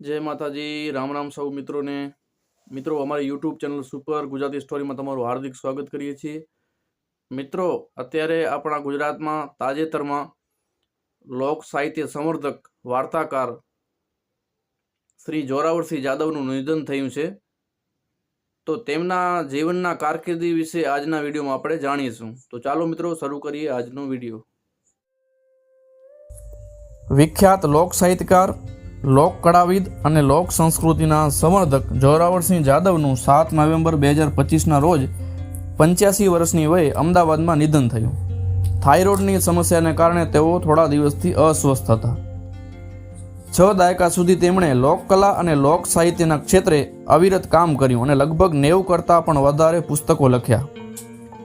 જય માતાજી, રામ રામ સૌ મિત્રોને. મિત્રો, અમારી યુટ્યુબ ચેનલ સુપર ગુજરાતી સ્ટોરીમાં તમારું હાર્દિક સ્વાગત કરીએ છીએ. મિત્રો, અત્યારે આપણા ગુજરાતમાં તાજેતરમાં લોક સાહિત્ય સંવર્ધક વાર્તાકાર શ્રી જોરાવરસિંહ જાદવનું નિધન થયું છે. તો તેમના જીવનના કારકિર્દી વિશે આજના વિડીયોમાં આપણે જાણીશું. તો ચાલો મિત્રો, શરૂ કરીએ આજનો વીડિયો. વિખ્યાત લોક સાહિત્યકાર લોક કળાવિદ અને લોક સંસ્કૃતિના સંવર્ધક જોરાવરસિંહ જાદવનું સાત નવેમ્બર બે હજાર પચીસના રોજ પંચ્યાસી વર્ષની વયે અમદાવાદમાં નિધન થયું. થાઇરોઇડની સમસ્યાને કારણે તેઓ થોડા દિવસથી અસ્વસ્થ હતા. છ દાયકા સુધી તેમણે લોકકલા અને લોક સાહિત્યના ક્ષેત્રે અવિરત કામ કર્યું અને લગભગ નેવું કરતાં પણ વધારે પુસ્તકો લખ્યા.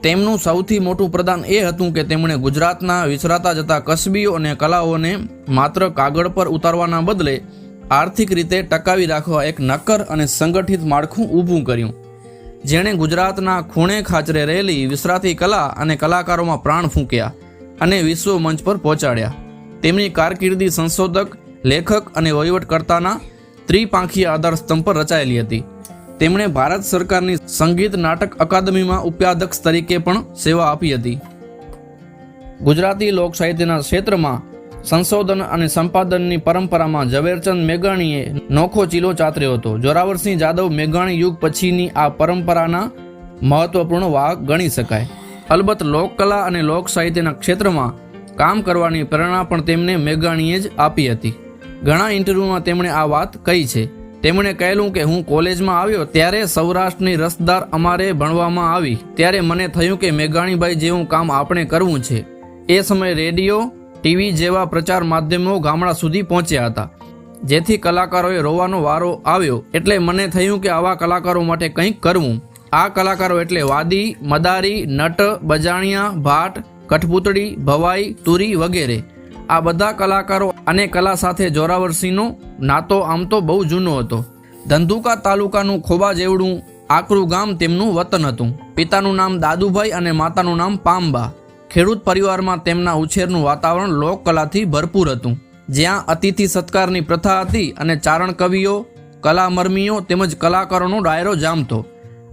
તેમનું સૌથી મોટું પ્રદાન એ હતું કે તેમણે ગુજરાતના વિસરાતા જતા કસબીઓ અને કલાઓને માત્ર કાગળ પર ઉતારવાના બદલે આર્થિક રીતે ટકાવી રાખવા એક નક્કર અને સંગઠિત માળખું ઊભું કર્યું. જેણે ગુજરાતના ખૂણે ખાચરે રહેલી વિસરાતી કલા અને કલાકારોમાં પ્રાણ ફૂંક્યા અને વિશ્વ મંચ પર પહોંચાડ્યા. તેમની કારકિર્દી સંશોધક, લેખક અને વહીવટકર્તાના ત્રિપાંખીય આધારસ્તંભ પર રચાયેલી હતી. તેમણે ભારત સરકારની સંગીત નાટક અકાદમીમાં ઉપાધ્યક્ષ તરીકે પણ સેવા આપી હતી. ગુજરાતી લોક સાહિત્યના ક્ષેત્રમાં સંશોધન અને સંપાદનની પરંપરામાં ઝવેરચંદ મેઘાણીએ નોખો ચીલો ચાતર્યો હતો. જોરાવરસિંહ જાદવ મેઘાણી યુગ પછીની આ પરંપરાના મહત્વપૂર્ણ વાહક ગણી શકાય. અલબત્ત લોકકલા અને લોક સાહિત્યના ક્ષેત્રમાં કામ કરવાની પ્રેરણા પણ તેમને મેઘાણીએ જ આપી હતી. ઘણા ઇન્ટરવ્યૂમાં તેમણે આ વાત કહી છે. તેમણે કહેલું કે હું કોલેજમાં આવ્યો ત્યારે સૌરાષ્ટ્રની રસદાર અમારે ભણવામાં આવી. ત્યારે મને થયું કે મેઘાણીભાઈ જેવું કામ આપણે કરવું છે. એ સમયે રેડિયો, ટીવી જેવા પ્રચાર માધ્યમો ગામડા સુધી પહોંચ્યા હતા. જેથી કલાકારોએ રોવાનો વારો આવ્યો. એટલે મને થયું કે આવા કલાકારો માટે કંઈક કરવું. આ કલાકારો એટલે વાદી, મદારી, નટ, બજાણિયા, ભાટ, કઠપૂતળી, ભવાઈ, તુરી વગેરે. આ બધા કલાકારો અને કલા સાથે જોરાવરસિંહનો નાતો આમ તો બહુ જૂનો હતો. ધંધુકા તાલુકાનું ખોબા જેવડું આકરું ગામ તેમનું વતન હતું. પિતાનું નામ દાદુભાઈ અને માતાનું નામ પામબા. ખેડૂત પરિવારમાં તેમના ઉછેરનું વાતાવરણ લોકકલાથી ભરપૂર હતું. જ્યાં અતિથિ સત્કારની પ્રથા હતી અને ચારણ કવિઓ, કલામર્મીઓ તેમજ કલાકારોનો ડાયરો જામતો.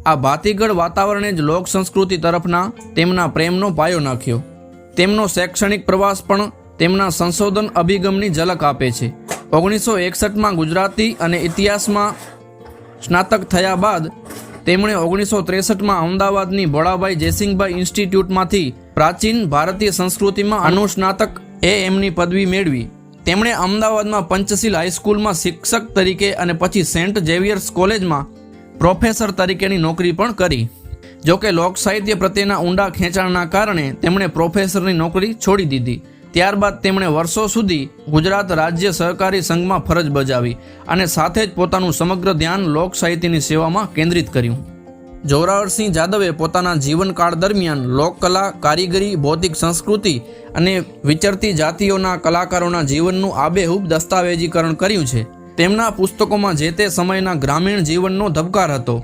આ ભાતીગળ વાતાવરણે જ લોક સંસ્કૃતિ તરફના તેમના પ્રેમનો પાયો નાખ્યો. તેમનો શૈક્ષણિક પ્રવાસ પણ તેમના સંશોધન અભિગમની ઝલક આપે છે. ઓગણીસો એકસઠમાં ગુજરાતી અને ઇતિહાસમાં સ્નાતક થયા બાદ તેમણે ઓગણીસો ત્રેસઠમાં અમદાવાદની ભોળાભાઈ જયસિંહભાઈ ઇન્સ્ટિટ્યૂટમાંથી પ્રાચીન ભારતીય સંસ્કૃતિમાં અનુસ્નાતક એ એમની પદવી મેળવી. તેમણે અમદાવાદમાં પંચશીલ હાઈસ્કૂલમાં શિક્ષક તરીકે અને પછી સેન્ટ ઝેવિયર્સ કોલેજમાં પ્રોફેસર તરીકેની નોકરી પણ કરી. જોકે લોક સાહિત્ય પ્રત્યેના ઊંડા ખેંચાણના કારણે તેમણે પ્રોફેસરની નોકરી છોડી દીધી. ત્યારબાદ તેમણે વર્ષો સુધી ગુજરાત રાજ્ય સહકારી સંઘમાં ફરજ બજાવી અને સાથે જ પોતાનું સમગ્ર ધ્યાન લોક સાહિત્યની સેવામાં કેન્દ્રિત કર્યું. જોરાવરસિંહ જાદવે પોતાના જીવનકાળ દરમિયાન લોકકલા કારીગરી, ભૌતિક સંસ્કૃતિ અને વિચરતી જાતિઓના કલાકારોના જીવનનું આબેહૂબ દસ્તાવેજીકરણ કર્યું છે. તેમના પુસ્તકોમાં જે તે સમયના ગ્રામીણ જીવનનો ધબકાર હતો.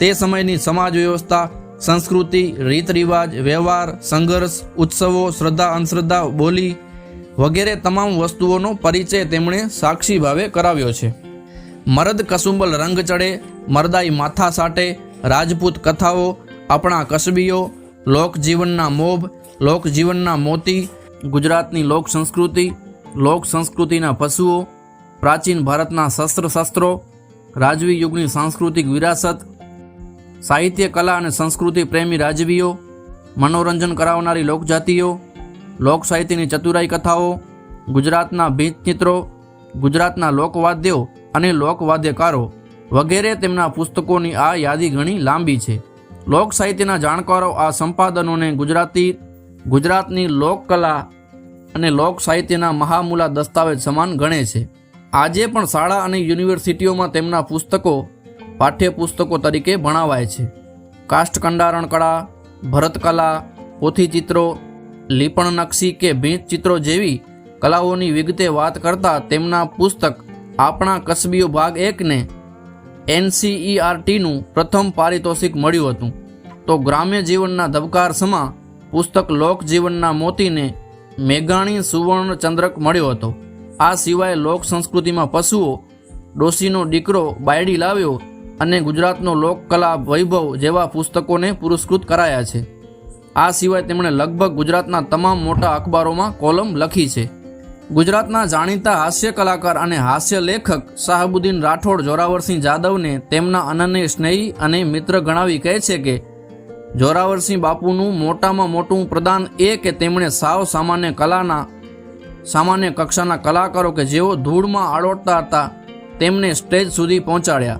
તે સમયની સમાજ વ્યવસ્થા સંસ્કૃતિ રીત રિવાજ વ્યવહાર, સંઘર્ષ, ઉત્સવો, શ્રદ્ધા, અંધશ્રદ્ધા, બોલી વગેરે તમામ વસ્તુઓનો પરિચય તેમણે સાક્ષી ભાવે કરાવ્યો છે. મરદ કસુંબલ રંગ ચડે, મરદાઈ માથા સાટે, રાજપૂત કથાઓ, આપણા કસબીઓ લોકજીવનના મોભ લોકજીવનના મોતી, ગુજરાતની લોક સંસ્કૃતિ, લોક સંસ્કૃતિના પશુઓ, પ્રાચીન ભારતના શસ્ત્ર શસ્ત્રો રાજવી યુગની સાંસ્કૃતિક વિરાસત સાહિત્ય, કલા અને સંસ્કૃતિ પ્રેમી રાજવીઓ, મનોરંજન કરાવનારી લોકજાતિઓ, લોક સાહિત્યની ચતુરાઈ કથાઓ, ગુજરાતના ભીંતચિત્રો, ગુજરાતના લોકવાદ્યો અને લોકવાદ્યકારો વગેરે તેમના પુસ્તકોની આ યાદી ઘણી લાંબી છે. લોક સાહિત્યના જાણકારો આ સંપાદનોને ગુજરાતી, ગુજરાતની લોકકલા અને લોક સાહિત્યના મહામૂલા દસ્તાવેજ સમાન ગણે છે. આજે પણ શાળા અને યુનિવર્સિટીઓમાં તેમના પુસ્તકો પાઠ્યપુસ્તકો તરીકે ભણાવાય છે. કાષ્ઠકંડારણ કળા ભરતકલા પોથીચિત્રો લીપણ કે ભીંત ચિત્રો જેવી કલાઓની વિગતે વાત કરતા તેમના પુસ્તક આપણા કસબીઓ ભાગ એકને એનસીઈઆરટીનું પ્રથમ પારિતોષિક મળ્યું હતું. તો ગ્રામ્ય જીવનના ધબકાર સમા પુસ્તક લોકજીવનના મોતીને મેઘાણી સુવર્ણ ચંદ્રક મળ્યો હતો. આ સિવાય લોક સંસ્કૃતિમાં પશુઓ ડોશીનો દીકરો બાયડી લાવ્યો અને ગુજરાતનો લોકકલા વૈભવ જેવા પુસ્તકોને પુરસ્કૃત કરાયા છે. આ સિવાય તેમણે લગભગ ગુજરાતના તમામ મોટા અખબારોમાં કોલમ લખી છે. ગુજરાતના જાણીતા હાસ્ય કલાકાર અને હાસ્ય લેખક શાહબુદ્દીન રાઠોડ જોરાવરસિંહ જાદવને તેમના અનન્ય સ્નેહી અને મિત્ર ગણાવી કહે છે કે, જોરાવરસિંહ બાપુનું મોટામાં મોટું પ્રદાન એ કે તેમણે સાવ સામાન્ય કલાના, સામાન્ય કક્ષાના કલાકારો કે જેઓ ધૂળમાં આડોટતા હતા, તેમને સ્ટેજ સુધી પહોંચાડ્યા.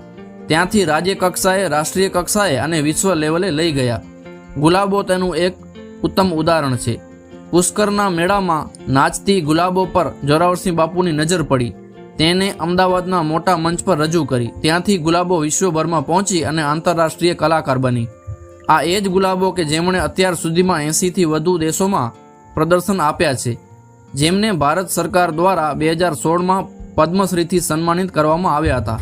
ત્યાંથી રાજ્ય કક્ષાએ, રાષ્ટ્રીય કક્ષાએ અને વિશ્વ લેવલે લઈ ગયા. ગુલાબો તેનું એક ઉત્તમ ઉદાહરણ છે. પુષ્કરના મેળામાં નાચતી ગુલાબો પર જોરાવરસિંહ બાપુની નજર પડી. તેને અમદાવાદના મોટા મંચ પર રજૂ કરી. ત્યાંથી ગુલાબો વિશ્વભરમાં પહોંચી અને આંતરરાષ્ટ્રીય કલાકાર બની. આ એ જ ગુલાબો કે જેમણે અત્યાર સુધીમાં એંસીથી વધુ દેશોમાં પ્રદર્શન આપ્યા છે, જેમને ભારત સરકાર દ્વારા બે હજાર સોળમાં પદ્મશ્રીથી સન્માનિત કરવામાં આવ્યા હતા.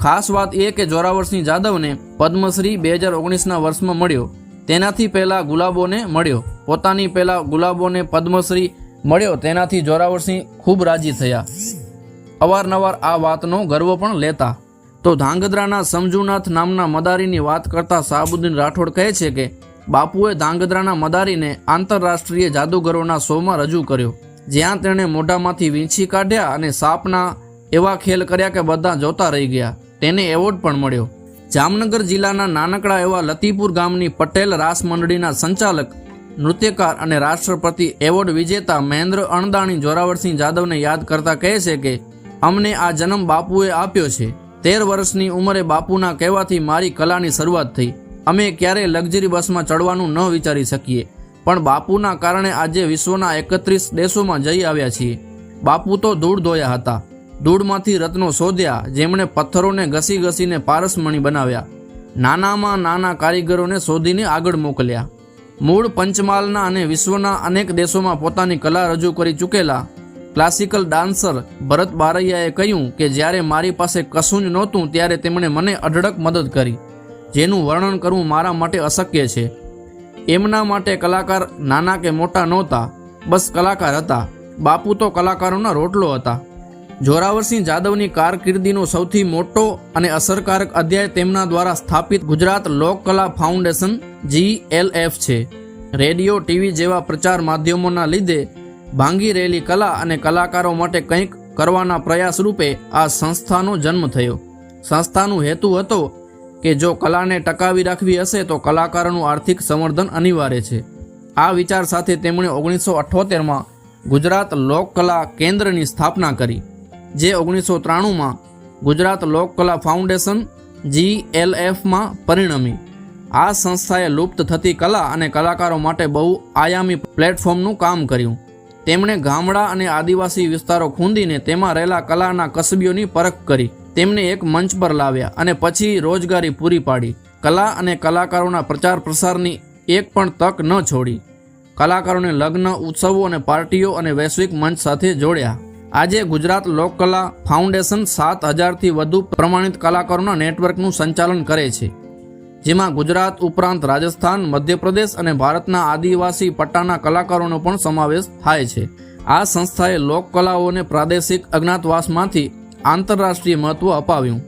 ખાસ વાત એ કે જોરાવરસિંહ જાદવને પદ્મશ્રી બે હજાર ઓગણીસના વર્ષમાં મળ્યો. તેનાથી પહેલાં ગુલાબોને મળ્યો. પોતાની પહેલાં ગુલાબોને પદ્મશ્રી મળ્યો, તેનાથી જોરાવરસિંહ ખૂબ રાજી થયા. અવારનવાર આ વાતનો ગર્વ પણ લેતા. તો ધાંગધ્રાના સમજુનાથ નામના મદારીની વાત કરતા શાહબુદ્દીન રાઠોડ કહે છે કે, બાપુએ ધાંગધ્રાના મદારીને આંતરરાષ્ટ્રીય જાદુગરોના શોમાં રજૂ કર્યો. જ્યાં તેણે મોઢામાંથી વીંછી કાઢ્યા અને સાપના એવા ખેલ કર્યા કે બધા જોતા રહી ગયા. તેને એવોર્ડ પણ મળ્યો. જામનગર જિલ્લાના નાનકડા એવા લતીપુર ગામની પટેલ રાસ મંડળીના સંચાલક, નૃત્યકાર અને રાષ્ટ્રપતિ એવોર્ડ વિજેતા મહેન્દ્ર અણદાણી જોરાવરસિંહ જાદવને યાદ કરતા કહે છે કે, અમને આ જન્મ બાપુએ આપ્યો છે. તેર વર્ષની ઉંમરે બાપુના કહેવાથી મારી કલાની શરૂઆત થઈ. અમે ક્યારેય લક્ઝરી બસમાં ચડવાનું ન વિચારી શકીએ. પણ બાપુના કારણે આજે વિશ્વના એકત્રીસ દેશોમાં જઈ આવ્યા છીએ. બાપુ તો ધૂળ ધોયા હતા. ધૂળમાંથી રત્નો શોધ્યા, જેમણે પથ્થરોને ઘસી ઘસીને પારસમણી બનાવ્યા. નાનામાં નાના કારીગરોને શોધીને આગળ મોકલ્યા. મૂળ પંચમાલના અને વિશ્વના અનેક દેશોમાં પોતાની કલા રજૂ કરી ચૂકેલા. ક્લાસિકલ ડાન્સર ભરત બારૈયાએ કહ્યું કે, જ્યારે મારી પાસે કશું જ નહોતું, ત્યારે તેમણે મને અઢળક મદદ કરી, જેનું વર્ણન કરવું મારા માટે અશક્ય છે. એમના માટે કલાકાર નાના કે મોટા નહોતા, બસ કલાકાર હતા. બાપુ તો કલાકારોના રોટલો હતા. જોરાવરસિંહ જાદવની કારકિર્દીનો સૌથી મોટો અને અસરકારક અધ્યાય તેમના દ્વારા સ્થાપિત ગુજરાત લોકકલા ફાઉન્ડેશન જીએલએફ છે. રેડિયો, ટીવી જેવા પ્રચાર માધ્યમોના લીધે ભાંગી રહેલી કલા અને કલાકારો માટે કંઈક કરવાના પ્રયાસ રૂપે આ સંસ્થાનો જન્મ થયો. સંસ્થાનો હેતુ હતો કે જો કલાને ટકાવી રાખવી હશે તો કલાકારોનું આર્થિક સંવર્ધન અનિવાર્ય છે. આ વિચાર સાથે તેમણે ઓગણીસો અઠ્ઠોતેરમાં ગુજરાત લોકકલા કેન્દ્રની સ્થાપના કરી. જે ઓગણીસો ત્રાણુંમાં Gujarat Lokkala foundation G L એફમાં પરિણમી. આ સંસ્થાએ લુપ્ત થતી કલા અને કલાકારો માટે બહુ આયામી પ્લેટફોર્મનું કામ કર્યું. તેમણે ગામડા અને આદિવાસી વિસ્તારો ખૂંદીને તેમાં રહેલા કલાના કસબીઓની પરખ કરી. તેમને એક મંચ પર લાવ્યા અને પછી રોજગારી પૂરી પાડી. કલા અને કલાકારોના પ્રચાર પ્રસારની એક પણ તક ન છોડી. કલાકારોને લગ્ન, ઉત્સવો અને પાર્ટીઓ અને વૈશ્વિક મંચ સાથે જોડ્યા. આજે ગુજરાત લોકકલા ફાઉન્ડેશન સાત હજારથી વધુ પ્રમાણિત કલાકારોના નેટવર્કનું સંચાલન કરે છે, જેમાં ગુજરાત ઉપરાંત રાજસ્થાન, મધ્યપ્રદેશ અને ભારતના આદિવાસી પટ્ટાના કલાકારોનો પણ સમાવેશ થાય છે. આ સંસ્થાએ લોકકલાઓને પ્રાદેશિક અજ્ઞાતવાસમાંથી આંતરરાષ્ટ્રીય મહત્વ અપાવ્યું.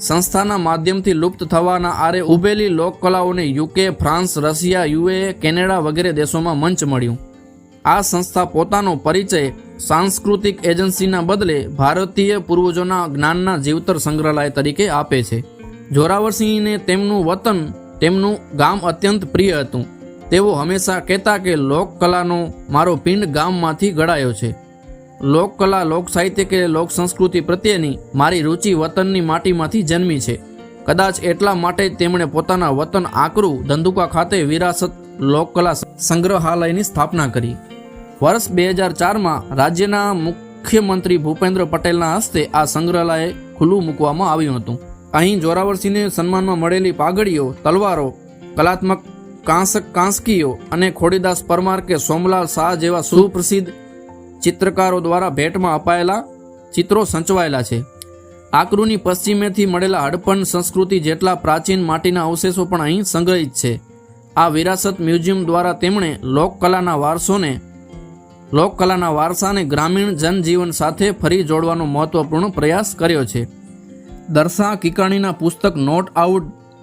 સંસ્થાના માધ્યમથી લુપ્ત થવાના આરે ઉભેલી લોકકલાઓને UK France Russia UAE Canada વગેરે દેશોમાં મંચ મળ્યું. આ સંસ્થા પોતાનો પરિચય સાંસ્કૃતિક એજન્સીના બદલે ભારતીય પૂર્વજોના જ્ઞાનના જીવતર સંગ્રહાલય તરીકે આપે છે. જોરાવરસિંહને તેમનું વતન, તેમનું ગામ અત્યંત પ્રિય હતું. તેઓ હંમેશા કહેતા કે લોકકલાનો મારો પિંડ ગામમાંથી ઘડાયો છે. લોકકલા લોક સાહિત્ય કે લોક સંસ્કૃતિ પ્રત્યેની મારી રુચિ વતનની માટીમાંથી જન્મી છે. કદાચ એટલા માટે તેમણે પોતાના વતન આકરું ધંધુકા ખાતે વિરાસત લોકકલા સંગ્રહાલયની સ્થાપના કરી. વર્ષ બે હજાર ચારમાં રાજ્યના મુખ્યમંત્રી ભૂપેન્દ્ર પટેલના હસ્તે આ સંગ્રહાલય ખુલ્લું મૂકવામાં આવ્યું હતું. અહીં જોરાવરસિંહને સન્માનમાં મળેલી પાઘડીઓ, તલવારો, કલાત્મક કાંસક કાંસકીઓ અને ખોડીદાસ પરમાર કે સોમલાલ શાહ જેવા સુપ્રસિદ્ધ ચિત્રકારો દ્વારા ભેટમાં અપાયેલા ચિત્રો સંચવાયેલા છે. આકરુની પશ્ચિમેથી મળેલા હડપણ સંસ્કૃતિ જેટલા પ્રાચીન માટીના અવશેષો પણ અહીં સંગ્રહિત છે. આ વિરાસત મ્યુઝિયમ દ્વારા તેમણે લોકકલાના વારસોને લોકકલાના વારસાને ગ્રામીણ જનજીવન સાથે ફરી જોડવાનો મહત્વપૂર્ણ પ્રયાસ કર્યો છે. દર્શા કિકાણીના પુસ્તક note out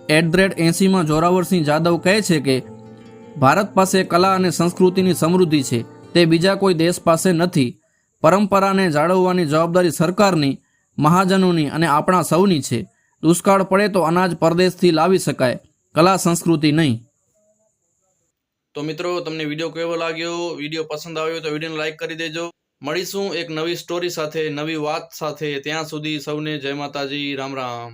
at the rate એંસીમાં Jorawarsinh Jadav કહે છે કે, ભારત પાસે કલા અને સંસ્કૃતિની સમૃદ્ધિ છે. તે બીજા કોઈ દેશ પાસે નથી. પરંપરાને જાળવવાની જવાબદારી સરકારની, મહાજનોની અને આપણા સૌની છે. દુષ્કાળ પડે તો અનાજ પરદેશથી લાવી શકાય. કલા સંસ્કૃતિ નહીં. તો મિત્રો, તમને વીડિયો કેવો લાગ્યો? વીડિયો પસંદ આવ્યો તો વિડીયોને લાઈક કરી દેજો. મળીશું એક નવી સ્ટોરી સાથે, નવી વાત સાથે. ત્યાં સુધી સૌને જય માતાજી, રામ રામ.